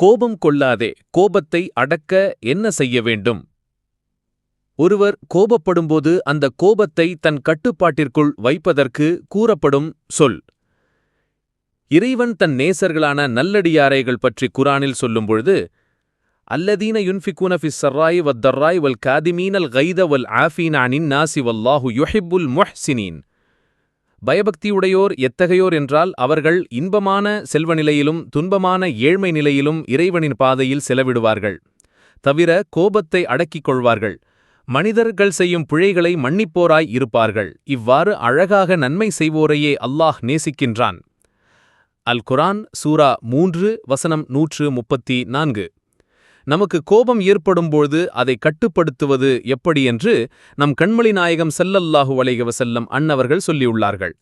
கோபம் கொள்ளாதே கோபத்தை அடக்க என்ன செய்ய வேண்டும்? ஒருவர் கோபப்படும்போது அந்த கோபத்தை தன் கட்டுப்பாட்டிற்குள் வைப்பதற்கு கூறப்படும் சொல். இறைவன் தன் நேசர்களான நல்லடியாரைகள் பற்றி குரானில் சொல்லும்பொழுது அல்லதீன யுன்ஃபிகூன ஃபிஸ் சர்ராய் வத்தர்ராய் வல் காதிமீனல் கைத வல் ஆஃபீனானின் நாசி வல்லாஹு யுஹிப்புல் மொஹ்சினீன். பயபக்தியுடையோர் எத்தகையோர் என்றால் அவர்கள் இன்பமான செல்வ நிலையிலும் துன்பமான ஏழ்மை நிலையிலும் இறைவனின் பாதையில் செலவிடுவார்கள். தவிர கோபத்தை அடக்கிக் கொள்வார்கள். மனிதர்கள் செய்யும் பிழைகளை மன்னிப்போராய் இருப்பார்கள். இவ்வாறு அழகாக நன்மை செய்வோரையே அல்லாஹ் நேசிக்கின்றான். அல் குரான் சூரா மூன்று வசனம் நூற்று முப்பத்தி நான்கு. நமக்கு கோபம் ஏற்படும்போது அதை கட்டுப்படுத்துவது எப்படி என்று நம் கண்மொழி நாயகம் செல்லல்லாஹு வலைகவ செல்லம் அன்னவர்கள் சொல்லியுள்ளார்கள்.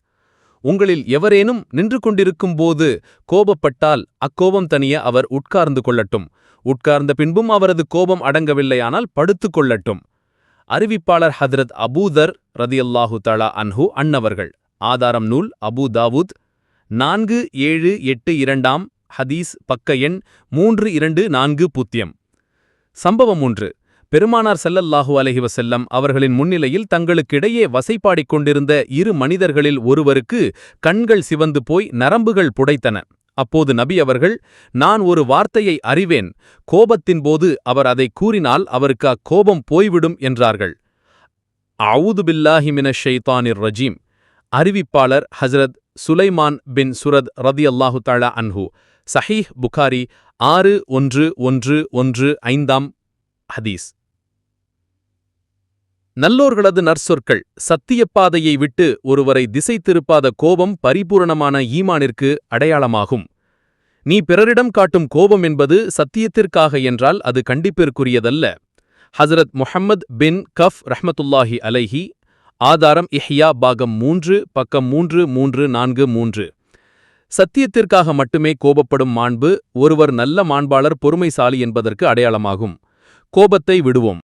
உங்களில் எவரேனும் நின்று கொண்டிருக்கும் போது கோபப்பட்டால் அக்கோபம் தனிய அவர் உட்கார்ந்து கொள்ளட்டும். உட்கார்ந்த பின்பும் அவரது கோபம் அடங்கவில்லையானால் படுத்துக் கொள்ளட்டும். அறிவிப்பாளர் ஹதரத் அபூதர் ரதியல்லாஹு தலா அன்ஹு அன்னவர்கள். ஆதாரம் நூல் அபு தாவூத். நான்கு ஏழு எட்டு இரண்டாம் ஹதீஸ் பக்க எண் மூன்று இரண்டு நான்கு பூத்தியம் சம்பவம் ஒன்று. பெருமானார் செல்லல்லாஹு அலஹி வசல்லம் அவர்களின் முன்னிலையில் தங்களுக்கிடையே வசைப்பாடிக் கொண்டிருந்த இரு மனிதர்களில் ஒருவருக்கு கண்கள் சிவந்து போய் நரம்புகள் புடைத்தன. அப்போது நபி அவர்கள் நான் ஒரு வார்த்தையை அறிவேன். கோபத்தின் போது அவர் அதை கூறினால் அவருக்கு அக்கோபம் போய்விடும் என்றார்கள். அவுது பில்லாஹிமின ஷெய்தானிர் ரஜீம். அறிவிப்பாளர் ஹசரத் சுலைமான் பின் சுரத் ரதி அல்லாஹு தாலா அன்ஹு. சஹீஹ் புகாரி ஆறு ஒன்று ஒன்று ஒன்று ஐந்தாம் ஹதீஸ். நல்லோர்களது நற்சொற்கள் சத்தியப்பாதையை விட்டு ஒருவரை திசை திருப்பாத கோபம் பரிபூரணமான ஈமானிற்கு அடையாளமாகும். நீ பிறரிடம் காட்டும் கோபம் என்பது சத்தியத்திற்காக என்றால் அது கண்டிப்பிற்குரியதல்ல. ஹசரத் முஹம்மத் பின் கஃப் ரஹ்மத்துல்லாஹி அலைஹி ஆதாரம் இஹ்யா பாகம் மூன்று பக்கம் மூன்று மூன்று நான்கு மூன்று. சத்தியத்திற்காக மட்டுமே கோபப்படும் மாண்பு ஒருவர் நல்ல மாண்பாளர் பொறுமைசாலி என்பதற்கு அடையாளமாகும். கோபத்தை விடுவோம்.